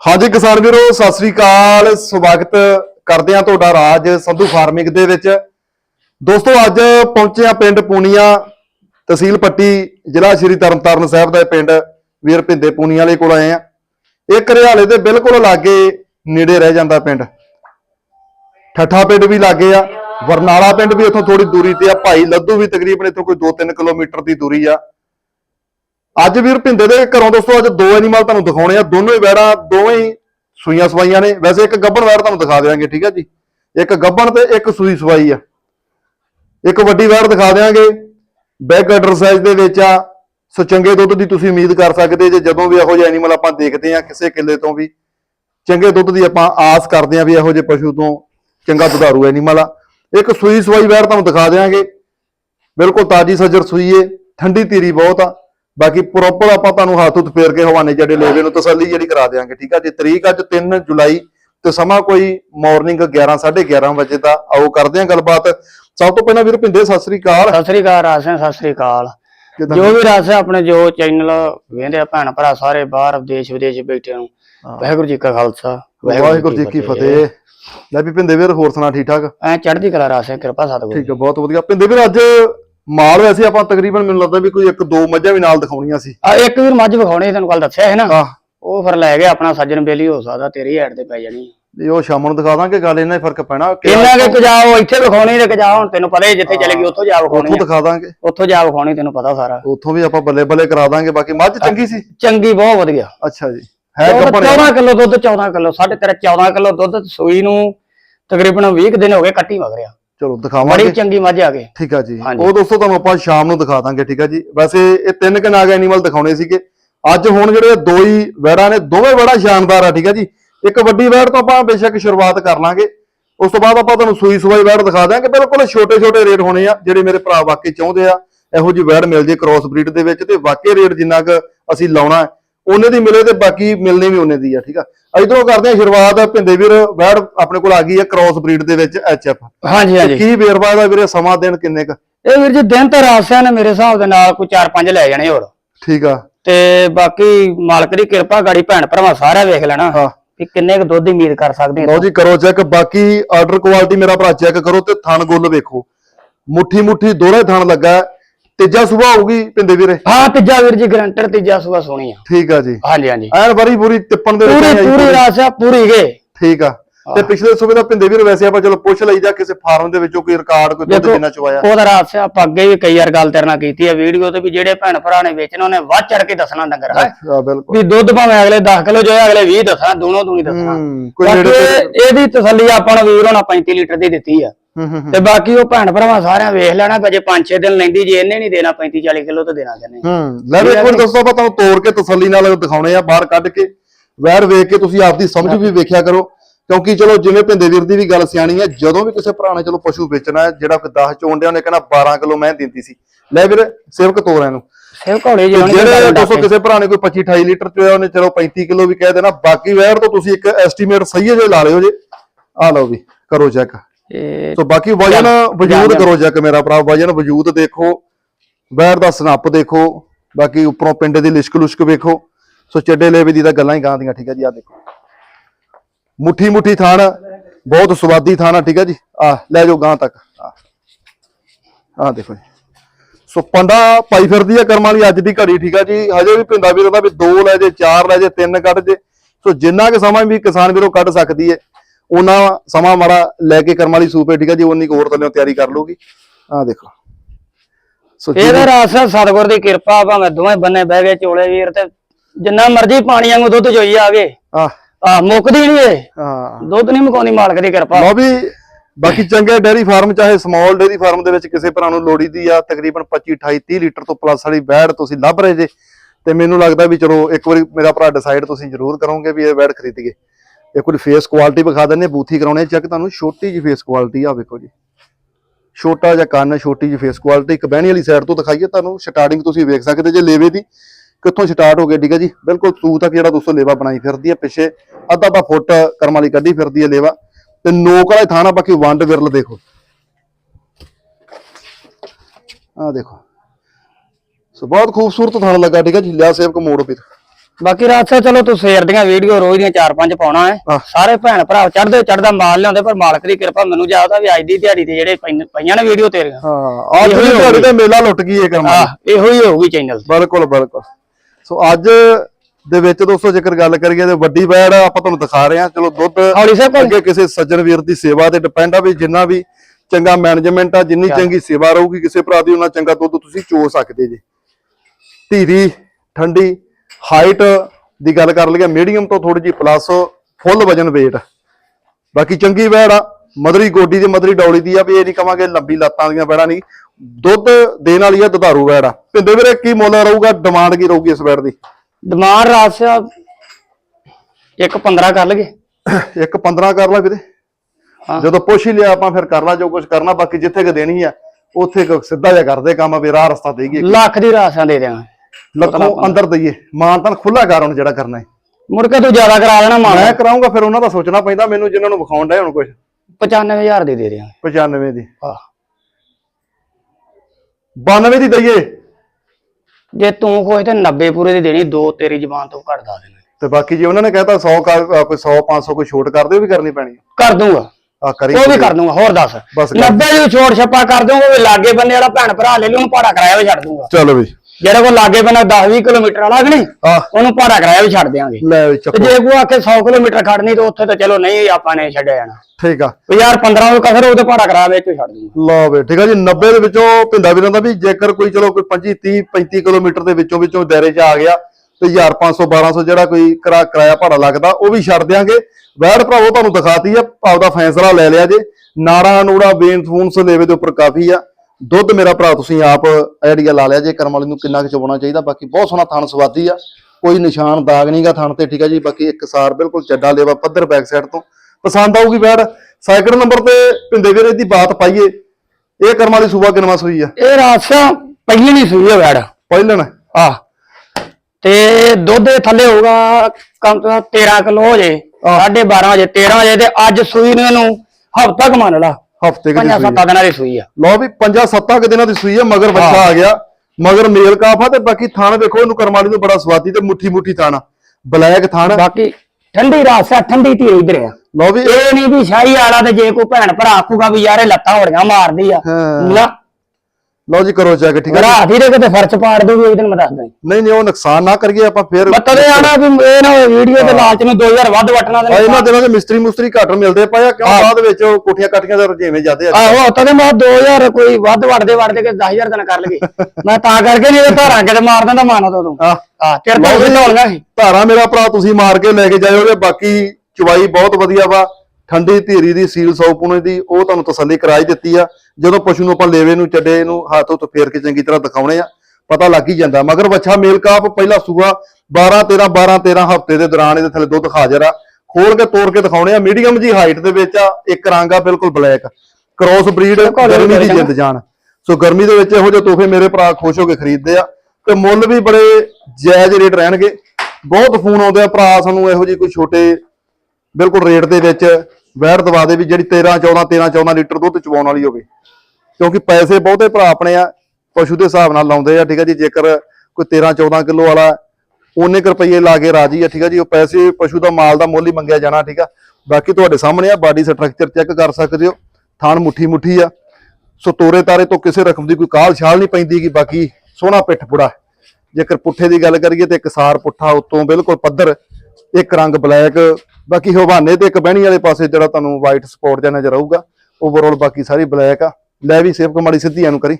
ਹਾਂਜੀ ਕਿਸਾਨ ਵੀਰੋ, ਸਤਿ ਸ੍ਰੀ ਅਕਾਲ। ਸਵਾਗਤ ਕਰਦੇ ਆ ਤੁਹਾਡਾ ਰਾਜ ਸੰਧੂ ਫਾਰਮਿੰਗ ਦੇ ਵਿੱਚ। ਦੋਸਤੋ, ਅੱਜ ਪਹੁੰਚੇ ਆ ਪਿੰਡ ਪੂਨੀਆ, ਤਹਿਸੀਲ ਪੱਟੀ, ਜ਼ਿਲ੍ਹਾ ਸ਼੍ਰੀ ਤਰਨਤਾਰਨ ਸਾਹਿਬ ਦਾ ਇਹ ਪਿੰਡ ਵੀਰ ਭਿੰਦੇ ਪੂਨੀਆ ਵਾਲੇ ਕੋਲ ਆਏ ਆ ਇਹ ਘਰਿਆਲੇ ਦੇ ਬਿਲਕੁਲ ਲਾਗੇ ਨੇੜੇ ਰਹਿ ਜਾਂਦਾ ਪਿੰਡ। ਠੱਠਾ ਪਿੰਡ ਵੀ ਲਾਗੇ ਆ। ਵਰਨਾਲਾ ਪਿੰਡ ਵੀ ਇੱਥੋਂ ਥੋੜੀ ਦੂਰੀ ਤੇ ਆ। ਭਾਈ ਲੱਧੂ ਵੀ ਤਕਰੀਬਨ ਇੱਥੋਂ ਕੋਈ 2-3 ਕਿਲੋਮੀਟਰ ਦੀ ਦੂਰੀ ਆ। ਅੱਜ ਵੀ ਰੁਪਿੰਦੇ ਦੇ ਘਰੋਂ ਦੋਸਤੋ ਅੱਜ ਦੋ ਐਨੀਮਲ ਤੁਹਾਨੂੰ ਦਿਖਾਉਣੇ ਆ, ਦੋਨੋਂ ਹੀ ਵੈੜਾਂ, ਦੋਵੇਂ ਹੀ ਸੂਈਆਂ ਸਵਾਈਆਂ ਨੇ। ਵੈਸੇ ਇੱਕ ਗੱਬਣ ਵੈੜ ਤੁਹਾਨੂੰ ਦਿਖਾ ਦੇਵਾਂਗੇ ਠੀਕ ਆ ਜੀ? ਇੱਕ ਗੱਬਣ ਤੇ ਇੱਕ ਸੂਈ ਸਵਾਈ ਆ। ਇੱਕ ਵੱਡੀ ਵੈੜ ਦਿਖਾ ਦੇਵਾਂਗੇ ਬੈਕ ਅਡਰ ਸਾਈਜ਼ ਦੇ ਵਿੱਚ ਆ। ਸੋ ਚੰਗੇ ਦੁੱਧ ਦੀ ਤੁਸੀਂ ਉਮੀਦ ਕਰ ਸਕਦੇ ਜੇ ਜਦੋਂ ਵੀ ਇਹੋ ਜਿਹੇ ਐਨੀਮਲ ਆਪਾਂ ਦੇਖਦੇ ਆ ਕਿਸੇ ਕਿੱਲੇ ਤੋਂ ਵੀ, ਚੰਗੇ ਦੁੱਧ ਦੀ ਆਪਾਂ ਆਸ ਕਰਦੇ ਆ ਵੀ ਇਹੋ ਜਿਹੇ ਪਸ਼ੂ ਤੋਂ ਚੰਗਾ ਦੁਧਾਰੂ ਐਨੀਮਲ ਆ। ਇੱਕ ਸੂਈ ਸਵਾਈ ਵੈੜ ਤੁਹਾਨੂੰ ਦਿਖਾ ਦੇਵਾਂਗੇ ਬਿਲਕੁਲ ਤਾਜੀ ਸੱਜਰ ਸੂਈ ਏ, ਠੰਡੀ ਧੀਰੀ ਬਹੁਤ ਆ। ਬਾਕੀ ਪ੍ਰੋਪਰ ਆਪਾਂ ਤੁਹਾਨੂੰ ਹੱਥ ਉੱਤ ਫੇਰ ਕੇ ਹਵਾਨੇ ਜਿਹੜੇ ਲੇਵੇ ਨੂੰ ਤਸੱਲੀ ਜਿਹੜੀ ਕਰਾ ਦੇਵਾਂਗੇ ਠੀਕ ਆ? ਜੀ ਤਰੀਕ ਅੱਜ 3 ਜੁਲਾਈ ਤੇ ਸਮਾਂ ਕੋਈ ਮਾਰਨਿੰਗ 11 11:30 ਵਜੇ ਦਾ ਆਓ ਕਰਦੇ ਆਂ ਗੱਲਬਾਤ। ਸਭ ਤੋਂ ਪਹਿਲਾਂ ਵੀਰ ਭਿੰਦੇ ਸਤਿ ਸ੍ਰੀ ਅਕਾਲ। ਸਤਿ ਸ੍ਰੀ ਅਕਾਲ ਰਾਜਨ ਸਤਿ ਸ੍ਰੀ ਅਕਾਲ? ਜੋ ਵੀ ਰਾਜ ਆਪਣੇ ਜੋ ਚੈਨਲ ਵੇਖਦੇ ਆ ਭੈਣ ਭਰਾ ਸਾਰੇ ਬਾਹਰ ਦੇਸ਼ ਵਿਦੇਸ਼ ਬੈਠੇ ਨੂੰ ਹਾਂ। ਵਾਹਿਗੁਰੂ ਜੀ ਕਾ ਖਾਲਸਾ ਵਾਹਿਗੁਰੂ ਜੀ ਕੀ ਫਤਿਹ। ਲੈ ਵੀ ਭਿੰਦੇ ਵੀਰ ਹੋਰ ਸੁਣਾ ਠੀਕ ਠਾਕ? ਐ ਚੜ੍ਹਦੀ ਕਲਾ ਰਾਸੇ ਕਿਰਪਾ ਸਤਿਗੁਰੂ ਠੀਕ ਆ ਬਹੁਤ ਵਧੀਆ। ਭਿੰਦੇ ਵੀਰ ਅੱਜ ਮਾਲ ਵੈਸੇ ਆਪਾਂ ਤਕਰੀਬਨ ਮੈਨੂੰ ਲੱਗਦਾ ਵੀ ਕੋਈ ਇੱਕ ਦੋ ਮੱਝਾਂ ਵੀ ਨਾਲ ਦਿਖਾਉਣੀਆਂ ਸੀ। ਆ ਇੱਕ ਵੀਰ ਮੱਝ ਵਿਖਾਉਣੀ ਤੈਨੂੰ ਕੱਲ ਦੱਸਿਆ ਹੈ ਨਾ। ਆਹ ਉਹ ਫਿਰ ਲੈ ਗਿਆ ਆਪਣਾ ਸੱਜਣ ਬੇਲੀ ਹੋ ਸਕਦਾ ਤੇਰੀ ਐਡ ਤੇ ਪੈ ਜਾਣੀ ਵੀ ਉਹ ਸ਼ਾਮ ਨੂੰ ਦਿਖਾ ਦਾਂਗੇ ਗੱਲ ਇਹਨਾਂ ਹੀ ਫ਼ਰਕ ਪੈਣਾ। ਕਿ ਇਹਨਾਂ ਕੇ ਕਜਾਓ ਇੱਥੇ ਵਿਖਾਉਣੀ ਤੇ ਕਜਾ ਹੁਣ ਤੈਨੂੰ ਪਤਾ ਹੀ ਜਿੱਥੇ ਚਲੇ ਗਈ ਉੱਥੋਂ ਜਾ ਵਿਖਾਉਣੀ ਉੱਥੋਂ ਆ। ਦਿਖਾ ਦਾਂਗੇ। ਉੱਥੋਂ ਜਾ ਵਿਖਾਉਣੀ ਤੈਨੂੰ ਪਤਾ ਸਾਰਾ। ਉੱਥੋਂ ਵੀ ਆਪਾਂ ਬੱਲੇ ਬੱਲੇ ਕਰਾ ਦਾਂਗੇ ਬਾਕੀ ਮੱਝ ਚੰਗੀ ਸੀ? ਚੰਗੀ ਬਹੁਤ ਵਧੀਆ। ਅੱਛਾ ਜੀ। ਹੈ ਗੱਭਣ 14 ਕਿਲੋ ਦੁੱਧ 14 ਕਿਲੋ ਸਾਢੇ ਤੇਰਾ 14 ਕਿਲੋ ਦੁੱਧ ਸੂਈ ਨੂੰ ਤਕਰੀਬਨ 20 ਕੁ ਦਿਨ ਹੋ ਗਏ ਕੱਟੀ ਵਗ ਰਿਹਾ ਚਲੋ ਬੜੀ ਦਿਖਾਵਾਂਗੇ। ਚੰਗੀ ਮੱਝ ਆ ਗਈ ਠੀਕ ਆ ਜੀ। ਉਹ ਦੋਸਤੋ ਤੁਹਾਨੂੰ ਆਪਾਂ ਸ਼ਾਮ ਨੂੰ ਦਿਖਾ ਦਾਂਗੇ ਠੀਕ ਆ ਜੀ। ਵੈਸੇ ਇਹ ਤਿੰਨ ਕਨਾਗ ਐਨੀਮਲ ਦਿਖਾਉਣੇ ਸੀਗੇ। ਅੱਜ ਹੁਣ ਜਿਹੜੇ ਦੋ ਹੀ ਵੈੜਾਂ ਨੇ ਦੋਵੇਂ ਵੈੜਾਂ ਸ਼ਾਨਦਾਰ ਆ ਠੀਕ ਆ ਜੀ। ਇੱਕ ਵੱਡੀ ਵੈੜ ਤੋਂ ਆਪਾਂ ਬੇਸ਼ੱਕ ਸ਼ੁਰੂਆਤ ਕਰ ਲਾਂਗੇ। ਉਸ ਤੋਂ ਬਾਅਦ ਆਪਾਂ ਤੁਹਾਨੂੰ ਸੂਈ ਸਵਾਈ ਵੈੜ ਦਿਖਾ ਦਾਂਗੇ ਬਿਲਕੁਲ ਛੋਟੇ ਛੋਟੇ ਰੇਟ ਹੋਣੇ ਆ ਜਿਹੜੇ ਮੇਰੇ ਭਰਾ ਵਾਕਈ ਚਾਹੁੰਦੇ ਆ। ਇਹੋ ਜੀ ਵੈੜ ਮਿਲ ਜੇ ਕ੍ਰਾਸ ਬਰੀਡ ਦੇ ਵਿੱਚ ਤੇ ਵਾਕਈ ਰੇਟ ਜਿੰਨਾ ਕੁ ਅਸੀਂ ਲਾਉਣਾ ਉਹਨੇ ਦੀ ਮਿਲੇ ਤੇ ਬਾਕੀ ਮਿਲਣੀ ਵੀ ਉਹਨੇ ਦੀ ਆ ਠੀਕ ਆ? ਇਧਰੋਂ ਕਰਦੇ ਆ ਸ਼ੁਰੂਆਤ ਭਿੰਦੇ ਵੀਰ ਵੈੜ ਆਪਣੇ ਕੋਲ ਆ ਗਈ ਆ ਕ੍ਰਾਸ ਬਰੀਡ ਦੇ ਵਿੱਚ ਐਚਐਫ ਹਾਂਜੀ ਹਾਂਜੀ। ਕੀ ਵੇਰਵਾ ਦਾ ਵੀਰੇ ਸਮਾਂ ਦਿਨ ਕਿੰਨੇ ਕ? ਇਹ ਵੀਰ ਜੀ ਦਿਨ ਤਾਂ ਰਾਸਿਆਂ ਨੇ ਮੇਰੇ ਹਿਸਾਬ ਦੇ ਨਾਲ ਕੋਈ 4-5 ਲੈ ਜਾਣੇ ਹੋਰ। ਠੀਕ ਆ। ਤੇ ਬਾਕੀ ਮਾਲਕ ਦੀ ਕਿਰਪਾ ਗਾੜੀ ਭੈਣ ਭਰਾਵਾਂ ਸਾਰਿਆਂ ਵੇਖ ਲੈਣਾ ਹਾਂ। ਕਿ ਕਿੰਨੇ ਕੁ ਦੁੱਧ ਦੀ ਉਮੀਦ ਕਰ ਸਕਦੇ ਲਓ ਜੀ ਕਰੋ ਚੈੱਕ ਬਾਕੀ ਆਰਡਰ ਕੁਆਲਿਟੀ ਮੇਰਾ ਭਰਾ ਚੈੱਕ ਕਰੋ ਤੇ ਥਣ ਗੁੱਲ ਵੇਖੋ। ਮੁੱਠੀ ਮੁੱਠੀ ਦੋਹਰਾ ਥਣ ਲੱਗਾ। ਤੀਜਾ ਸੁਭਾ ਹੋਊਗੀ ਪਿੰਦੇ ਵੀਰੇ। ਹਾਂ ਤੀਜਾ ਵੀਰ ਜੀ ਗਰੰਟਰ ਤੀਜਾ ਸੁਬਾ ਸੋਹਣੀ ਆ। ਠੀਕ ਆ ਜੀ। ਹਾਂਜੀ ਹਾਂਜੀ। ਐਨ ਬਰੀ ਪੂਰੀ ਟਿੱਪਣ ਦੇ ਵਿੱਚ ਪੂਰੀ ਆਈ ਪੂਰੀ ਰਾਸਿਆ ਪੂਰੀ ਗਏ ਠੀਕ ਆ। ਤੇ ਪਿਛਲੇ ਸੂਬੇ ਦਾ ਪਿੰਦੇ ਵੀਰ ਵੈਸੇ ਆਪਾਂ ਚਲੋ ਪੁੱਛ ਲਈ ਜਾ ਕਿਸੇ ਫਾਰਮ ਦੇ ਵਿੱਚੋਂ ਕੋਈ ਰਿਕਾਰਡ ਕੋਈ ਦੁੱਧ ਜਿੰਨਾ ਚਵਾਇਆ ਉਹਦਾ ਰਾਸਿਆ ਆਪਾਂ ਅੱਗੇ ਵੀ ਕਈ ਵਾਰ ਗੱਲ ਤੇਰੇ ਨਾਲ ਕੀਤੀ ਹੈ ਵੀਡੀਓ ਤੇ ਵੀ ਜਿਹੜੇ ਭੈਣ ਭਰਾ ਨੇ ਵੇਚਣਾ ਉਹਨੇ ਵੱਧ ਚੜ ਕੇ ਦੱਸਣਾ ਡੰਗਰ ਹੈ। ਆ ਬਿਲਕੁਲ। ਵੀ ਦੁੱਧ ਭਾਵੇਂ ਅਗਲੇ 10 ਕਿਲੋ ਜੋ ਹੈ ਅਗਲੇ 20 ਦੱਸਣਾ ਦੋਨੋਂ ਦੂਣੀ ਦੱਸਣਾ। ਹੂੰ ਕੋਈ ਬਾਕੀ ਨੇੜੇ ਇਹਦੀ ਤਸੱਲੀ ਆਪਾਂ ਨੂੰ ਵੀਰ ਹੋਣਾ 35 ਲੀਟਰ ਦੀ ਦਿੱਤੀ ਆ। ਹੂੰ ਹੂੰ ਹੂੰ। ਤੇ ਬਾਕੀ ਉਹ ਭੈਣ ਭਰਾਵਾਂ ਸਾਰਿਆਂ ਵੇਖ ਲੈਣਾ ਕਿ ਜੇ 5-6 ਦਿਨ ਲੈਂਦੀ ਜੇ ਇਹਨੇ ਨਹੀਂ ਦੇਣਾ 35 40 ਕਿਲੋ ਤਾਂ ਦੇਣਾ ਕਿੰਨੇ ਹੂੰ ਲੈ ਵੀ ਇੱਕ ਵਾਰ ਦੱਸੋ ਆਪਾਂ ਤੁਹਾਨੂੰ ਤੋੜ ਕੇ ਤਸੱਲੀ ਨਾਲ ਦਿਖਾਉਣੇ ਆ ਬਾਹਰ ਕੱਢ ਕੇ। ਵੈਰ ਵੇਖ ਕੇ ਤੁਸੀਂ ਆਪਦੀ ਸਮਝ ਵੀ ਵੇਖਿਆ ਕਰੋ। ਕਿਉਂਕਿ ਚਲੋ ਜਿਵੇਂ ਭਿੰਦੇ ਵੀਰ ਦੀ ਵੀ ਗੱਲ ਸਿਆਣੀ ਹੈ ਜਦੋਂ ਵੀ ਕਿਸੇ ਭਰਾ ਨੇ ਚਲੋ ਪਸ਼ੂ ਵੇਚਣਾ ਹੈ ਜਿਹੜਾ ਕੋਈ 10 ਚੋਂਡਿਆਂ ਨੇ ਕਹਿੰਦਾ 12 ਕਿਲੋ ਮੈਂ ਦਿੰਦੀ ਸੀ। ਲੈ ਵੀਰ ਸੇਵਕ ਤੋਰਿਆਂ ਨੂੰ। ਸਿਰ ਘੋੜੇ ਜਿਹੜੇ ਡਾਕੇ। ਦੋਸਤੋ ਕਿਸੇ ਭਰਾ ਨੇ ਕੋਈ 25 28 ਲੀਟਰ ਚੋਇਆ ਉਹਨੇ ਚਲੋ 35 ਕਿਲੋ ਵੀ ਕਹਿ ਦੇਣਾ ਬਾਕੀ ਵੈਰ ਤੋਂ ਤੁਸੀਂ ਇੱਕ ਐਸਟੀਮੇਟ ਸਹੀ ਜੇ ਲਾ ਲਿਓ ਜੇ। ਆ ਲਓ ਵੀ ਕਰੋ ਚੈੱਕ ਇਹ ਸੋ ਬਾਕੀ ਵਜਨ ਵਜੂਦ ਕਰੋ ਚੈੱਕ ਮੇਰਾ ਭਰਾ ਵਜਨ ਵਜੂਦ ਦੇਖੋ ਵੈਰ ਦਾ ਸਨੱਪ ਦੇਖੋ ਬਾਕੀ ਉੱਪਰੋਂ ਪਿੰਡ ਦੀ ਲਿਸ਼ਕ ਲੁਸ਼ਕ ਵੇਖੋ। ਸੋ ਚੱਡੇ ਲੇਵੇ ਦੀ ਤਾਂ ਗੱਲਾਂ ਹੀ ਗਾਂ ਦੀਆਂ ਠੀਕ ਹੈ ਜੀ ਆ ਦੇਖੋ। ਮੁੱਠੀ ਮੁੱਠੀ ਥਾਣ ਬਹੁਤ ਸਵਾਦੀ ਥਾਣ ਆ ਠੀਕ ਹੈ ਜੀ। ਆ ਲੈ ਜਾਓ ਗਾਂ ਤੱਕ। ਆ ਆ ਦੇਖੋ ਜੀ। ਸੋ ਪੰਡਾ ਪਾਈ ਫਿਰਦੀ ਆ ਕਰਮਾਂ ਵਾਲੀ ਅੱਜ ਦੀ ਘੜੀ ਠੀਕ ਆ ਜੀ। ਹਜੇ ਵੀ ਪਿੰਦਾ ਵੀਰ ਦਾ ਵੀ ਦੋ ਲੈ ਜੇ ਚਾਰ ਲੈ ਜੇ ਤਿੰਨ ਕੱਢ ਜੇ। ਸੋ ਜਿੰਨਾ ਕਿ ਸਮਾਂ ਵੀ ਕਿਸਾਨ ਵੀਰੋ ਕੱਢ ਸਕਦੀ ਹੈ ਉਹਨਾਂ ਸਮਾਂ ਮਾੜਾ ਲੈ ਕੇ ਕਰਮਾਂ ਵਾਲੀ ਸੂਪੇ ਠੀਕ ਆ ਜੀ ਉਨੀ ਕੁ ਹੋਰ ਥੱਲੇ ਤਿਆਰੀ ਕਰ ਲੂਗੀ ਆ ਦੇਖੋ ਸੋ ਇਹਦਾ ਰਾਸਿਆ ਸਤਗੁਰ ਦੀ ਕਿਰਪਾ ਭਾਵੇਂ ਦੋਵੇਂ ਬੰਨੇ ਬਹਿ ਗਏ ਚੋਲੇ ਵੀਰ ਤੇ ਜਿੰਨਾ ਮਰਜ਼ੀ ਪਾਣੀ ਵਾਂਗੂ ਦੁੱਧ ਚੋਈ ਆਵੇ। ਆ ਆ ਮੁੱਕਦੀ ਨਹੀਂ ਇਹ। ਹਾਂ। ਦੁੱਧ ਨਹੀਂ ਮੁਕਾਉਂਦੀ ਮਾਲਕ ਦੀ ਕਿਰਪਾ। ਲਓ ਵੀ ਬਾਕੀ ਚੰਗੇ ਡੇਰੀ ਫਾਰਮ ਚਾਹੇ ਸਮਾਲ ਡੇਰੀ ਫਾਰਮ ਦੇ ਵਿੱਚ ਕਿਸੇ ਭਰਾ ਨੂੰ ਲੋੜੀ ਦੀ ਆ ਤਕਰੀਬਨ 25 28 30 ਲੀਟਰ ਤੋਂ ਪਲੱਸ ਵਾਲੀ ਵੈੜ ਤੁਸੀਂ ਲੱਭ ਰਹੇ ਜੇ ਤੇ ਮੈਨੂੰ ਲੱਗਦਾ ਵੀ ਚਲੋ ਇੱਕ ਵਾਰੀ ਮੇਰਾ ਭਰਾ ਡਿਸਾਈਡ ਤੁਸੀਂ ਜ਼ਰੂਰ ਕਰੋਗੇ ਵੀ ਇਹ ਵੈੜ ਖਰੀਦੀਏ। ਇੱਕ ਵਾਰੀ ਫੇਸ ਕੁਆਲਿਟੀ ਵਿਖਾ ਦਿੰਦੇ ਹਾਂ, ਬੂਥੀ ਕਰਾਉਣੇ ਚੈੱਕ ਤੁਹਾਨੂੰ ਛੋਟੀ ਜਿਹੀ ਫੇਸ ਕੁਆਲਿਟੀ ਆ ਵੇਖੋ ਜੀ। ਛੋਟਾ ਜਿਹਾ ਕੰਨ ਛੋਟੀ ਜਿਹੀ ਫੇਸ ਕੁਆਲਿਟੀ ਇੱਕ ਬਹਿਣੀ ਵਾਲੀ ਸਾਈਡ ਤੋਂ ਦਿਖਾਈਏ ਤੁਹਾਨੂੰ ਸਟਾਰਟਿੰਗ ਤੁਸੀਂ ਵੇਖ ਸਕਦੇ ਜੇ ਲੇਵੇ ਦੀ। ਕਿੱਥੋਂ ਸਟਾਰਟ ਹੋ ਗਿਆ ਠੀਕ ਹੈ ਜੀ? ਬਿਲਕੁਲ ਤੂ ਤੱਕ ਜਿਹੜਾ ਦੋਸਤੋ ਲੇਵਾ ਬਣਾਈ ਫਿਰਦੀ ਹੈ ਪਿੱਛੇ ਅੱਧਾ ਅੱਧਾ ਫੁੱਟ ਕਰਮ ਵਾਲੀ ਕੱਢੀ ਫਿਰਦੀ ਹੈ ਲੇਵਾ। ਤੇ ਨੋਕ ਵਾਲੇ ਥਾਣਾ ਬਾਕੀ ਵੰਡ ਵਿਰਲ ਦੇਖੋ। ਆ ਦੇਖੋ। ਸੋ ਬਹੁਤ ਖੂਬਸੂਰਤ ਥਾਣਾ ਲੱਗਾ ਠੀਕ ਹੈ ਜੀ? ਲਿਆ ਸੇਵਕ ਮੋੜ ਵੀਰ ਬਾਕੀ ਰਾਤ ਚਲੋ ਤੂੰ ਸਵੇਰ ਦੀਆਂ ਵੀਡੀਓ ਰੋਜ਼ ਦੀਆਂ ਚਾਰ ਪੰਜ ਪਾਉਣਾ ਹੈ। ਸਾਰੇ ਭੈਣ ਭਰਾ ਚੜਦੇ ਚੜਦਾ ਮਾਲ ਲਿਆਉਂਦੇ ਪਰ ਮਾਲਕ ਦੀ ਕਿਰਪਾ ਮੈਨੂੰ ਜ਼ਿਆਦਾ ਵੀ ਅੱਜ ਦੀ ਦਿਹਾੜੀ ਤੇ ਜਿਹੜੇ ਪਈਆਂ- ਨੇ ਵੀਡੀਓ ਤੇਰੀਆਂ। ਹਾਂ ਅੱਜ ਤੁਹਾਡੇ ਹੋਊਗੀ। ਤੇ ਮੇਲਾ ਲੁੱਟ ਗਈ ਇਹ ਕਰਮ ਆਹ ਇਹੋ ਹੀ ਹੋਊਗੀ ਚੈਨਲ ਬਿਲਕੁਲ ਬਿਲਕੁਲ। ਸੋ ਅੱਜ ਦੇ ਵਿੱਚ ਦੋਸਤੋ ਜੇਕਰ ਗੱਲ ਕਰੀਏ ਤੇ ਵੱਡੀ ਵੈੜ ਆਪਾਂ ਤੁਹਾਨੂੰ ਦਿਖਾ ਰਹੇ ਹਾਂ। ਚਲੋ ਦੁੱਧ ਸਾਹਿਬ ਅੱਗੇ ਕਿਸੇ ਸੱਜਣ ਵੀਰ ਦੀ ਸੇਵਾ ਤੇ ਡਿਪੈਂਡ ਆ ਵੀ ਜਿੰਨਾ ਵੀ ਚੰਗਾ ਮੈਨੇਜਮੈਂਟ ਆ ਜਿੰਨੀ ਚੰਗੀ ਸੇਵਾ ਰਹੂਗੀ ਕਿਸੇ ਭਰਾ ਦੀ ਉਹਨਾਂ ਚੰਗਾ ਦੁੱਧ ਤੁਸੀਂ ਚੋ ਸਕਦੇ ਜੀ। ਧੀਰੀ ਠੰਡੀ ਹਾਈਟ ਦੀ ਗੱਲ ਕਰ ਲਈਏ ਮੀਡੀਅਮ ਤੋਂ ਥੋੜੀ ਜੀ ਪਲੱਸ ਫੁੱਲ ਵਜਨ weight ਬਾਕੀ ਚੰਗੀ ਵੈੜ ਆ ਮਦਰੀ ਗੋਡੀ ਦੀ ਮਦਰੀ ਡੌਲੀ ਦੀ ਆ ਵੀ ਇਹ ਨਹੀਂ ਕਵਾਂਗੇ ਲੰਬੀ ਲੱਤਾਂ ਦੀਆਂ ਵੈੜਾਂ ਨਹੀਂ। ਦੁੱਧ ਦੇਣ ਵਾਲੀ ਆ ਦੁਧਾਰੂ ਵੈੜ ਆ। ਭਿੰਦੇ ਵੀਰੇ ਕੀ ਮੁੱਲ ਰਹੂਗਾ ਡਿਮਾਂਡ ਕੀ ਰਹੂਗੀ ਇਸ ਵੈੜ ਦੀ? ਡਿਮਾਂਡ ਰਾਤ ਸਾਹਿਬ ਇੱਕ 15 ਕਰ ਲਗੇ ਇੱਕ 15 ਕਰ ਲਾ ਵੀਰੇ। ਜਦੋਂ ਪੁੱਛ ਹੀ ਲਿਆ ਆਪਾਂ ਫਿਰ ਕਰ ਲਾ ਜੋ ਕੁਝ ਕਰਨਾ ਬਾਕੀ ਜਿੱਥੇ ਕਿ ਦੇਣੀ ਆ ਉੱਥੇ ਸਿੱਧਾ ਜਿਹਾ ਕਰਦੇ ਕੰਮ ਵੀ ਰਾਹ ਰਸਤਾ ਦੇਈਏ। ਲੱਖ ਦੀ ਰਾਸਾਂ ਦੇ ਦਿਆਂਗੇ ਲੱਖੋਂ ਅੰਦਰ ਦਈਏ। ਮਾਨ ਤਾਂ ਖੁੱਲਾ ਕਰ ਹੁਣ ਜਿਹੜਾ ਕਰਨਾ ਹੈ। ਮੁੜ ਕੇ ਤੂੰ ਜ਼ਿਆਦਾ ਕਰਾ ਦੇਣਾ ਮਾਲ ਮੈਂ ਕਰਾਉਂਗਾ ਫਿਰ ਉਹਨਾਂ ਦਾ ਸੋਚਣਾ ਪੈਂਦਾ ਮੈਨੂੰ ਜਿਨ੍ਹਾਂ ਨੂੰ ਵਿਖਾਉਣ ਡਿਆ ਹੁਣ ਕੁਝ 95000 ਦੀ ਦੇ ਦਿਆਂਗੇ 95 ਦੀ। ਆਹ। 92 ਦੀ ਦਈਏ। ਜੇ ਤੂੰ ਕੋਈ ਤੇ 90 ਪੂਰੇ ਦੀ ਦੇਣੀ ਦੋ ਤੇਰੀ ਜ਼ਬਾਨ ਤੋਂ ਘੱਟ ਦਾ ਦੇਣਾ। ਤੇ ਬਾਕੀ ਜੇ ਉਹਨਾਂ ਨੇ ਕਹਿਤਾ 100 ਕਰ ਅ, ਕੋਈ 100 500 ਕੋਈ ਛੋਟ ਕਰਦੇ ਉਹ ਵੀ ਕਰਨੀ ਪੈਣੀ ਕਰ ਦੂੰਗਾ। ਆ ਕਰੀ ਉਹ ਵੀ ਕਰ। ਦੂੰਗਾ ਹੋਰ ਦੱਸ। ਬਸ ਕਰ। 90 ਦੀ ਛੋੜ ਛੱਪਾ ਕਰ ਦੂੰਗਾ ਵੀ ਲਾਗੇ ਬੰਨੇ ਵਾਲਾ ਭੈਣ ਭਰਾ ਲੈ ਉਹਨੂੰ ਭਾੜਾ ਕਰਾਇਆ ਵੀ ਛੱਡ ਦੂੰਗਾ। ਚਲੋ ਵੀ। ਜਿਹੜਾ ਕੋ ਲਾਗੇ ਬੰਨਾ 10 20 ਕਿਲੋਮੀਟਰ ਵਾਲਾ ਕਿ ਨਹੀਂ ਉਹਨੂੰ ਭਾੜਾ ਕਰਾਇਆ ਵੀ ਛੱਡ ਦਿਆਂਗੇ। ਲੈ ਵੀ ਤੇ ਚੱਕੋ ਜੇ ਕੋ ਆਕੇ 100 ਕਿਲੋਮੀਟਰ ਖੜਨੀ ਤੇ ਉੱਥੇ ਤਾਂ ਚਲੋ ਨਹੀਂ ਆਪਾਂ ਨੇ ਛੱਡਿਆ ਜਾਣਾ। ਠੀਕ ਆ। ਵੀ ਯਾਰ 15 ਨੂੰ ਕਸਰ ਉਹਦੇ ਭਾੜਾ ਕਰਾ ਵਿੱਚ ਛੱਡ ਦੂੰਗਾ। ਲਓ ਵੇ ਠੀਕ ਆ ਜੀ 90 ਦੇ ਵਿੱਚੋਂ ਪਿੰਡਾ ਵੀਰਾਂ ਦਾ ਵੀ ਜੇਕਰ ਕੋਈ ਚਲੋ ਕੋਈ 25 30 35 ਕਿਲੋਮੀਟਰ ਦੇ ਵਿੱਚੋਂ ਵਿੱਚੋਂ ਦਾਇਰੇ 'ਚ ਆ ਗਿਆ ਤੇ 1500 1200 ਜਿਹੜਾ ਕੋਈ ਕਿਰਾ- ਕਿਰਾਇਆ ਭਾੜਾ ਲੱਗਦਾ ਉਹ ਵੀ ਛੱਡ ਦਿਆਂਗੇ। ਵੈੜ ਭਰਾਵੋ ਤੁਹਾਨੂੰ ਦਿਖਾਤੀ ਆ ਆਪਦਾ ਫੈਸਲਾ ਲੈ ਲਿਆ ਜੇ। ਨਾੜਾ ਨੂੜਾ ਬੇਨ ਫੂਨ ਸਲੇਵੇ ਦੇ ਉੱਪਰ ਕਾਫੀ ਆ। ਦੁੱਧ ਮੇਰਾ ਭਰਾ ਤੁਸੀਂ ਆਪ ਆਈਡੀਆ ਲਾ ਲਿਆ ਜੇ ਕਰਮ ਵਾਲੀ ਨੂੰ ਕਿੰਨਾ ਕੁ ਚਵਾਉਣਾ ਚਾਹੀਦਾ। ਬਾਕੀ ਬਹੁਤ ਸੋਹਣਾ ਥਣ ਸਵਾਦੀ ਆ। ਕੋਈ ਨਿਸ਼ਾਨ ਦਾਗ ਨਹੀਂਗਾ ਥਣ ਤੇ ਠੀਕ ਆ ਜੀ। ਬਾਕੀ ਇੱਕ ਸਾਰ ਬਿਲਕੁਲ ਚੱਡਾ ਲੇਵਾ ਪੱਧਰ ਬੈਕ ਸਾਈਡ ਤੋਂ। ਪਸੰਦ ਆਊਗੀ ਵੈੜ ਸਾਈਕਲ ਨੰਬਰ ਤੇ ਪਿੰਦੇ ਵੀਰੇ ਦੀ ਬਾਤ ਪਾਈਏ। ਇਹ ਕਰਮ ਵਾਲੀ ਸੂਬਾ ਕਿਨਵਾ ਸੂਈ ਆ? ਇਹ ਰਾਸਿਆ ਪਹਿਲੀ ਨਹੀਂ ਸੂਈ ਹੈ ਵੈੜ ਪਹਿਲਣ। ਆ। ਤੇ ਦੁੱਧ ਦੇ ਥੱਲੇ ਹੋਊਗਾ ਕਮ ਤੋਂ ਕਮ 13 ਕਿਲੋ ਹੋ ਜੇ। ਆਹ। 12:30 ਵਜੇ 13 ਵਜੇ ਤੇ ਅੱਜ ਸੂਈ ਨੂੰ ਹਫਤਾ ਕੁ ਮੰਨ ਲਾ। ਹਫ਼ਤੇ ਕਿ ਪੰਜਾਂ ਦੀ ਸੂਈ ਸੱਤਾਂ ਦਿਨਾਂ ਦੀ ਸੂਈ ਆ। ਲਓ ਵੀ ਪੰਜਾਂ ਸੱਤਾਂ ਕੁ ਦਿਨਾਂ ਦੀ ਸੂਈ ਆ ਮਗਰ ਬੱਚਾ ਆ ਗਿਆ ਮਗਰ ਮੇਲ ਕਾਫਾ ਤੇ ਬਾਕੀ ਥਾਣ ਵੇਖੋ ਇਹਨੂੰ ਕਰਮ ਵਾਲੀ ਨੂੰ ਬੜਾ ਸਵਾਦੀ ਤੇ ਮੁੱਠੀ ਮੁੱਠੀ ਥਾਣ ਆ। ਬਲੈਕ ਥਾਣ ਬਾਕੀ ਠੰਡੀ ਰਾਸਿਆ ਠੰਡੀ ਧੀ ਇਧਰ ਆ। ਲਓ ਵੀ ਇਹ ਇਹ ਨਹੀਂ ਵੀ ਸ਼ਾਹੀ ਵਾਲਾ ਤੇ ਜੇ ਕੋਈ ਭੈਣ ਭਰਾ ਆਖੂਗਾ ਵੀ ਯਾਰ ਇਹ ਲੱਤਾਂ ਹੋੜੀਆਂ ਮਾਰਦੀ ਆ। ਹਾਂ। ਲਓ ਜੀ ਕਰੋ ਚੈੱਕ ਠੀਕ ਜੀ? ਰਾਤ ਹੀ ਦੇ ਕਿਤੇ ਫਰਚ ਪਾੜ ਦੂਗੀ ਉਹ ਦਿਨ ਮੈਂ ਦੱਸ ਦਾਂ ਨਹੀਂ ਨਹੀਂ ਉਹ ਨੁਕਸਾਨ ਨਾ ਕਰੀਏ ਆਪਾਂ ਫੇਰ ਮਤਲਬ ਇਹ ਆਣਾ ਵੀ ਇਹ ਨਾ ਵੀਡੀਓ ਦੇ ਲਾਲਚ ਨੂੰ 2000 ਵੱਧ ਵਟਣਾ ਦੇ ਇਹਨਾਂ ਦਿਨਾਂ 'ਚ ਮਿਸਤਰੀ ਮੁਸਤਰੀ ਘੱਟ ਮਿਲਦੇ ਪਏ ਆ ਕਿਉਂ ਬਾਅਦ ਵਿੱਚ ਉਹ ਕੋਠੀਆਂ ਕਾਠੀਆਂ ਦੇ ਰਜੇਵੇਂ ਜਾਂਦੇ ਆ। ਆਹੋ ਤਾਂ ਤੇ ਮੈਂ 2000 ਕੋਈ ਵੱਧ ਵੜਦੇ ਵੜਦੇ ਕਿ 10000 ਦਿਨ ਕਰ ਲਗੇ ਮੈਂ ਤਾਂ ਕਰਕੇ ਨਹੀਂ ਇਹ ਧਾਰਾਂ ਕਿਤੇ ਮਾਰ ਦਿੰਦਾ ਮਾਨਾ ਤੋਂ। ਤੂੰ ਆ ਤੇਰੇ ਤੋਂ ਵੀ ਢੋਲੀਆਂ ਸੀ। ਧਾਰਾ ਮੇਰਾ ਭਰਾ ਤੁਸੀਂ ਮਾਰ ਕੇ ਲੈ ਕੇ ਜਾਇਓਗੇ ਬਾਕੀ ਚਵਾਈ ਬਹੁਤ ਵਧੀਆ ਵਾ। ਠੰਡੀ ਧੀਰੀ ਦੀ ਸੀਲ ਸੌ ਪੁਣੇ ਦੀ ਉਹ ਤੁਹਾਨੂੰ ਤਸੱਲੀ ਕਰਾਈ ਦਿੱਤੀ ਆ। ਜਦੋਂ ਪਸ਼ੂ ਨੂੰ ਆਪਾਂ ਲੇਵੇ ਨੂੰ ਚੱਡੇ ਨੂੰ ਹੱਥ ਉੱਤੇ ਫੇਰ ਕੇ ਚੰਗੀ ਤਰ੍ਹਾਂ ਦਿਖਾਉਣੇ ਆ ਪਤਾ ਲੱਗ ਹੀ ਜਾਂਦਾ। ਮਗਰ ਬੱਚਾ ਮੇਲ ਕਾਪ ਪਹਿਲਾ ਸੂਆ 12 13 12 13 ਹਫ਼ਤੇ ਦੇ ਦੌਰਾਨ ਇਹਦੇ ਥੱਲੇ ਦੁੱਧ ਹਾਜ਼ਰ ਆ ਖੋਲ ਕੇ ਤੋੜ ਕੇ ਦਿਖਾਉਣੇ ਆ। ਮੀਡੀਅਮ ਜੀ ਹਾਈਟ ਦੇ ਵਿੱਚ ਆ ਇੱਕ ਰੰਗ ਆ ਬਿਲਕੁਲ ਬਲੈਕ ਕ੍ਰੋਸ ਬਰੀਡ ਗਰਮੀ ਦੀ ਜਿੰਦ ਜਾਨ ਸੋ ਗਰਮੀ ਦੇ ਵਿੱਚ ਇਹੋ ਜਿਹੇ ਤੋਹਫੇ ਮੇਰੇ ਭਰਾ ਖੁਸ਼ ਹੋ ਕੇ ਖਰੀਦਦੇ ਆ। ਤੇ ਮੁੱਲ ਵੀ ਬੜੇ ਜਾਇਜ਼ ਰੇਟ ਰਹਿਣਗੇ। ਬਹੁਤ ਫੋਨ ਆਉਂਦੇ ਆ ਭਰਾ ਸਾਨੂੰ ਇਹੋ ਜਿਹੀ ਕੋਈ ਛੋਟੇ ਬਿਲਕੁਲ ਰੇਟ ਦੇ ਵਿੱਚ ਵੈਟ ਦਵਾ ਦੇ ਵੀ ਜਿਹੜੀ 13 14 13 14 ਲੀਟਰ ਦੁੱਧ ਚਵਾਉਣ ਵਾਲੀ ਹੋਵੇ। ਕਿਉਂਕਿ ਪੈਸੇ ਬਹੁਤੇ ਭਰਾ ਆਪਣੇ ਆ, ਪਸ਼ੂ ਦੇ ਹਿਸਾਬ ਨਾਲ ਲਾਉਂਦੇ ਆ, ਠੀਕ ਆ ਜੀ, ਜੇਕਰ ਕੋਈ 13 14 ਕਿਲੋ ਵਾਲਾ ਉਹਨੇ ਕੁ ਰੁਪਈਏ ਲਾ ਕੇ ਰਾਜੀ ਆ, ਠੀਕ ਆ ਜੀ, ਉਹ ਪੈਸੇ ਪਸ਼ੂ ਦਾ ਮਾਲ ਦਾ ਮੁੱਲ ਹੀ ਮੰਗਿਆ ਜਾਣਾ, ਠੀਕ ਆ। ਬਾਕੀ ਤੁਹਾਡੇ ਸਾਹਮਣੇ ਆ, ਬਾਡੀ ਸਟਰਕਚਰ ਚੈੱਕ ਕਰ ਸਕਦੇ ਹੋ, ਥਾਣ ਮੁੱਠੀ ਮੁੱਠੀ ਆ। ਸੋ ਤੋਰੇ ਤਾਰੇ ਤੋਂ ਕਿਸੇ ਰਕਮ ਦੀ ਕੋਈ ਕਾਲ ਛਾਲ ਨਹੀਂ ਪੈਂਦੀ ਕਿ ਬਾਕੀ ਸੋਹਣਾ ਪਿੱਠ ਪੁੜਾ। ਜੇਕਰ ਪੁੱਠੇ ਦੀ ਗੱਲ ਕਰੀਏ ਤੇ ਇਕਸਾਰ ਪੁੱਠਾ ਉਤੋਂ ਬਿਲਕੁਲ ਪੱਧਰ, ਇੱਕ ਰੰਗ ਬਲੈਕ, ਬਾਕੀ ਹਵਾਨੇ ਤੇ ਇੱਕ ਬਹਿਣੀ ਵਾਲੇ ਪਾਸੇ ਜਿਹੜਾ ਤੁਹਾਨੂੰ ਵਾਈਟ ਸਪੋਰਟ ਜਿਹਾ ਨਜ਼ਰ ਆਊਗਾ ਓਵਰਆਲ ਬਾਕੀ ਸਾਰੀ ਬਲੈਕ ਆ। ਲੈ ਵੀ ਸੇਵ ਕਮਾੜੀ ਸਿੱਧੀਆਂ ਨੂੰ ਕਰੀ।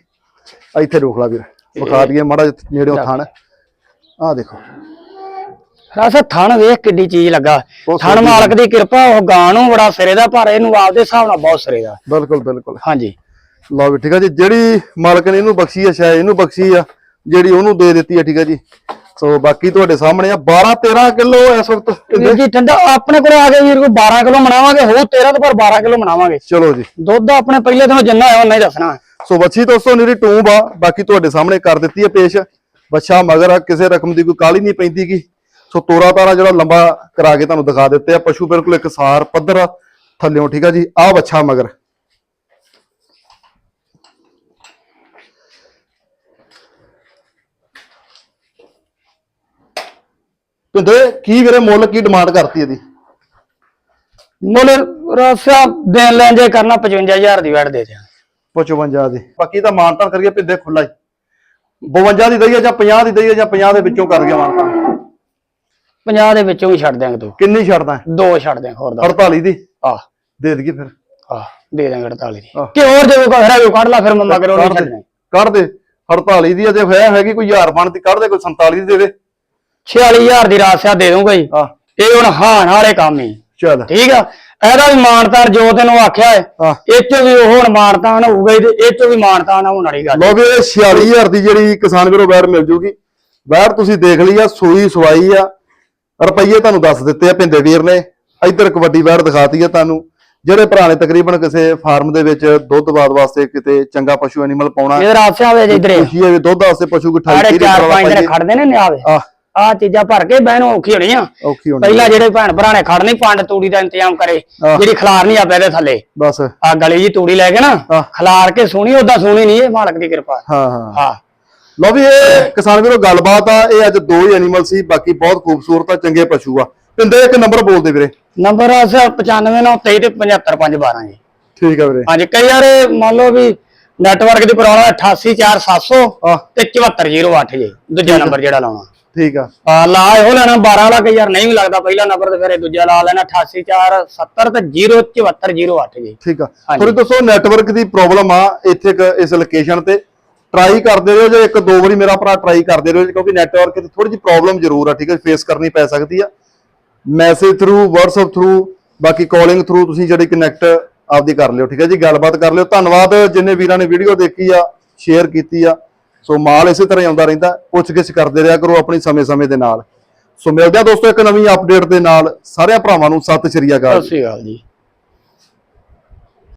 ਇੱਥੇ ਰੋਕ ਲਾ ਵੀਰ। ਵਿਖਾ ਦਈਏ ਮਾੜਾ ਨੇੜਿਓਂ ਥਣ। ਆ ਦੇਖੋ। ਰਾਸ ਥਣ ਵੇਖ ਕਿੱਡੀ ਚੀਜ਼ ਲੱਗਾ। ਥਣ ਮਾਲਕ ਦੀ ਕਿਰਪਾ ਉਹ ਗਾਂ ਨੂੰ ਬੜਾ ਸਿਰੇ ਦਾ ਪਰ ਇਹਨੂੰ ਆਪਦੇ ਹਿਸਾਬ ਨਾਲ ਬਹੁਤ ਸਿਰੇ ਦਾ। ਬਿਲਕੁਲ ਬਿਲਕੁਲ। ਹਾਂਜੀ। ਲਓ ਵੀ ਠੀਕ ਆ ਜੀ। ਜਿਹੜੀ ਮਾਲਕ ਨੇ ਇਹਨੂੰ ਬਖਸ਼ੀ ਆ ਸ਼ਾਇਦ ਇਹਨੂੰ ਬਖਸ਼ੀ ਆ ਜਿਹੜੀ ਉਹਨੂੰ ਦੇ ਦਿੱਤੀ ਆ ਠੀਕ ਆ ਜੀ। ਸੋ ਬਾਕੀ ਤੁਹਾਡੇ ਸਾਹਮਣੇ ਆ 12 13 ਕਿਲੋ ਇਸ ਵਕਤ ਵੀਰ ਜੀ ਠੰਡਾ ਆਪਣੇ ਕੋਲ ਆ ਕੇ ਵੀਰ ਕੋ 12 ਕਿਲੋ ਬਣਾਵਾਂਗੇ ਹੋ 13 ਤੋਂ ਪਰ 12 ਕਿਲੋ ਬਣਾਵਾਂਗੇ ਚਲੋ ਜੀ। ਦੁੱਧ ਆਪਣੇ ਪਹਿਲੇ ਦਿਨੋਂ ਜਿੰਨਾ ਹੋਇਆ ਉਹਨਾਂ ਹੀ ਦੱਸਣਾ ਸੋ ਬੱਚੀ ਦੋਸਤੋ ਨਿਰੀ ਟੂਬ ਆ ਬਾਕੀ ਤੁਹਾਡੇ ਸਾਹਮਣੇ ਕਰ ਦਿੱਤੀ ਹੈ ਪੇਸ਼। ਬੱਚਾ ਮਗਰ ਕਿਸੇ ਰਕਮ ਦੀ ਕੋਈ ਕਾਲੀ ਨਹੀਂ ਪੈਂਦੀਗੀ ਸੋ ਤੋਰਾ ਤਾਰਾ ਜਿਹੜਾ ਲੰਬਾ ਕਰਾ ਕੇ ਤੁਹਾਨੂੰ ਦਿਖਾ ਦਿੱਤੇ ਆ ਪਸ਼ੂ ਬਿਲਕੁਲ ਇੱਕ ਸਾਰ ਪੱਧਰ ਥੱਲਿਓਂ ਠੀਕ ਆ ਜੀ? ਆ ਬੱਚਾ ਮਗਰ। ਪਿੰਦੇ ਕੀ ਵੀਰੇ ਮੁੱਲ ਕੀ ਡਿਮਾਂਡ ਕਰਤੀ ਇਹਦੀ? ਮੁੱਲ ਰਸਾ ਦੇਣ ਲੈਣ ਜੇ ਕਰਨਾ 55000 ਦੀ ਵੜ ਦੇ ਦਿਆਂ। 55 ਦੀ। ਬਾਕੀ ਤਾਂ ਮਾਨਤਾਨ ਕਰੀਏ ਪਿੰਦੇ ਖੁੱਲਾ ਹੀ। 52 ਦੀ ਦਈਏ ਜਾਂ 50 ਦੀ ਦਈਏ ਜਾਂ 50 ਦੇ ਵਿੱਚੋਂ ਕਰ ਗਿਆ ਮਾਨਤਾਨ 50 ਦੇ ਵਿੱਚੋਂ ਵੀ ਛੱਡ ਦਿਆਂਗੇ ਤੂੰ। ਕਿੰਨੀ ਛੱਡਦਾ ਹੈ? ਦੋ ਛੱਡ ਦਿਆਂ ਹੋਰ ਦਾ 48 ਦੀ? ਆ ਦੇ ਦਈਏ ਫਿਰ। ਆ ਦੇ ਦਾਂਗੇ 48 ਦੀ। ਕਿ ਹੋਰ ਜੇ ਕੋਈ ਕੋਈ ਕੱਢ ਲਾ ਫਿਰ ਮੰਮਾ ਕਰੋ ਨਹੀਂ ਕੱਢ ਦੇ। ਛੱਡਣਾ। ਕੱਢ ਦੇ। 48 ਦੀ ਅਜੇ ਹੋਇਆ ਹੈਗੀ ਕੋਈ ਹਜ਼ਾਰ ਬਣਦੀ ਕੱਢ ਦੇ ਕੋਈ 47 ਦੀ ਦੇ ਦੇ। 46000 ਦੀ ਰਾਸਿਆ ਦੇ ਦੂੰਗਾ ਜੀ। ਆ ਇਹ ਹੁਣ ਹਾਨ ਵਾਲੇ ਕੰਮ ਹੀ। ਚੱਲ। ਠੀਕ ਆ? ਇਹਦਾ ਵੀ ਮਾਨਤਾਰ ਜੋ ਤੈਨੂੰ ਆਖਿਆ ਹੈ ਇਹ ਚ ਵੀ ਉਹ ਹੁਣ ਮਾਨਤਾਨ ਹੋਊਗਾ ਤੇ ਇਹ ਚ ਵੀ ਮਾਨਤਾਨ ਹੋਣ ਵਾਲੀ ਗੱਲ ਲੋ ਵੀ ਇਹ 46000 ਦੀ ਜਿਹੜੀ ਕਿਸਾਨ ਵੀਰੋ ਬੈਰ ਮਿਲ ਜੂਗੀ। ਬੈਰ ਤੁਸੀਂ ਦੇਖ ਲਈ ਆ ਸੂਈ ਸਵਾਈ ਆ। ਰੁਪਈਏ ਤੁਹਾਨੂੰ ਦੱਸ ਦਿੱਤੇ ਆ ਪਿੰਦੇ ਵੀਰ ਨੇ। ਇੱਧਰ ਕਬੱਡੀ ਬੈਰ ਦਿਖਾਤੀ ਆ ਤੁਹਾਨੂੰ। ਜਿਹੜੇ ਭਰਾ ਨੇ ਤਕਰੀਬਨ ਕਿਸੇ ਫਾਰਮ ਦੇ ਵਿੱਚ ਦੁੱਧ ਬਾਦ ਵਾਸਤੇ ਕਿਤੇ ਚੰਗਾ ਪਸ਼ੂ ਐਨੀਮਲ ਪਾਉਣਾ ਇਹ ਰਾਸਿਆ ਵੇ ਇਧਰੇ। ਖੁਸ਼ੀ ਹੈ ਦੁੱਧ ਵਾਸਤੇ ਪਸ਼ੂ ਕੋਈ 28 ਸਾਡੇ 30 ਚਾਰ ਵਾਲਾ ਪੰਜ ਦਿਨ ਪਾਈਏ। ਖੜਦੇ ਨੇ ਨਿਆਵੇ ਆ ਆ ਚੀਜ਼ਾਂ ਭਰ ਕੇ ਬਹਿਣੋਂ ਔਖੀ ਹੋਣੀ ਆ। ਔਖੀ ਹੋਣੀ ਪਹਿਲਾਂ ਜਿਹੜੇ ਭੈਣ ਭਰਾ ਨੇ ਖੜਨੀ ਪੰਡ ਤੂੜੀ ਦਾ ਇੰਤਜ਼ਾਮ ਕਰੇ। ਜਿਹੜੀ ਖਲਾਰ ਨਹੀਂ ਆਪੇ ਦੇ ਥੱਲੇ। ਬਸ। ਆ ਗਲੀ ਜੀ ਤੂੜੀ ਲੈ ਕੇ ਨਾ। ਖਲਾਰ ਕੇ ਸੋਣੀ ਉਦਾਂ ਸੋਣੀ ਨਹੀਂ ਇਹ ਮਾਲਕ ਦੀ ਕਿਰਪਾ। ਹਾਂ ਹਾਂ। ਹਾਂ। ਲੋ ਵੀ ਇਹ ਕਿਸਾਨ ਵੀਰੋ ਗੱਲਬਾਤ ਆ ਇਹ ਅੱਜ ਦੋ ਹੀ ਐਨੀਮਲ ਸੀ ਬਾਕੀ ਬਹੁਤ ਖੂਬਸੂਰਤ ਆ ਚੰਗੇ ਪਸ਼ੂ ਆ। ਪਿੰਦੇ ਇੱਕ ਨੰਬਰ ਬੋਲਦੇ ਵੀਰੇ। ਨੰਬਰ ਆ 95923 ਤੇ 75512 ਜੀ। ਠੀਕ ਆ ਵੀਰੇ। ਹਾਂਜੀ ਕਈ ਇਹ ਮੰਨ ਲਓ ਵੀ ਨੈਟਵਰਕ ਦੀ ਪ੍ਰੋਬਲਮ 88700 ਆ ਤੇ 7408 ਜੀ ਦੂਜਾ ਨੰਬਰ ਜਿਹੜਾ ਲਾਉਣਾ। ਠੀਕ ਆ। ਆ ਲਾ ਇਹੋ ਲੈਣਾ 12 ਵਾਲਾ ਕਈ ਵਾਰ ਨਹੀਂ ਵੀ ਲੱਗਦਾ ਪਹਿਲਾ ਨੰਬਰ ਤੇ ਫਿਰ ਇਹ ਦੂਜਾ ਲਾ ਲੈਣਾ 88470 ਤੇ 07408 ਜੀ। ਠੀਕ ਆ। ਥੋੜੀ ਦੱਸੋ ਨੈਟਵਰਕ ਦੀ ਪ੍ਰੋਬਲਮ ਆ ਇੱਥੇ ਇਸ ਲੋਕੇਸ਼ਨ ਤੇ। ਟਰਾਈ ਕਰਦੇ ਰਹੋ ਜੇ ਇੱਕ ਦੋ ਵਾਰੀ ਮੇਰਾ ਭਰਾ ਟਰਾਈ ਕਰਦੇ ਰਹੋ ਕਿਉਂਕਿ ਨੈਟਵਰਕ ਤੇ ਥੋੜੀ ਜਿਹੀ ਪ੍ਰੋਬਲਮ ਜ਼ਰੂਰ ਆ ਠੀਕ ਹੈ ਫੇਸ ਕਰਨੀ ਪੈ ਸਕਦੀ ਆ। ਮੈਸੇਜ ਥਰੂ WhatsApp ਥਰੂ ਬਾਕੀ ਕਾਲਿੰਗ ਥਰੂ ਤੁਸੀਂ ਜਿਹੜੀ ਕਨੈਕਟ ਆਪਦੀ ਕਰ ਲਿਓ ਠੀਕ ਹੈ ਜੀ ਗੱਲਬਾਤ ਕਰ ਲਿਓ। ਧੰਨਵਾਦ ਜਿੰਨੇ ਵੀਰਾਂ ਨੇ ਵੀਡੀਓ ਦੇਖੀ ਆ ਸ਼ੇਅਰ ਕੀਤੀ ਆ। ਸੋ ਮਾਲ ਇਸੇ ਤਰ੍ਹਾਂ ਹੀ ਆਉਂਦਾ ਰਹਿੰਦਾ ਪੁੱਛ ਗਿੱਛ ਕਰਦੇ ਰਿਹਾ ਕਰੋ ਆਪਣੀ ਸਮੇਂ-ਸਮੇਂ ਦੇ ਨਾਲ। ਸੋ ਮਿਲਦੇ ਆ ਦੋਸਤੋ ਇੱਕ ਨਵੀਂ ਅਪਡੇਟ ਦੇ ਨਾਲ, ਸਾਰਿਆਂ ਭਰਾਵਾਂ ਨੂੰ ਸਤਿ ਸ਼੍ਰੀ ਅਕਾਲ। ਸਤਿ ਸ਼੍ਰੀ ਅਕਾਲ ਜੀ।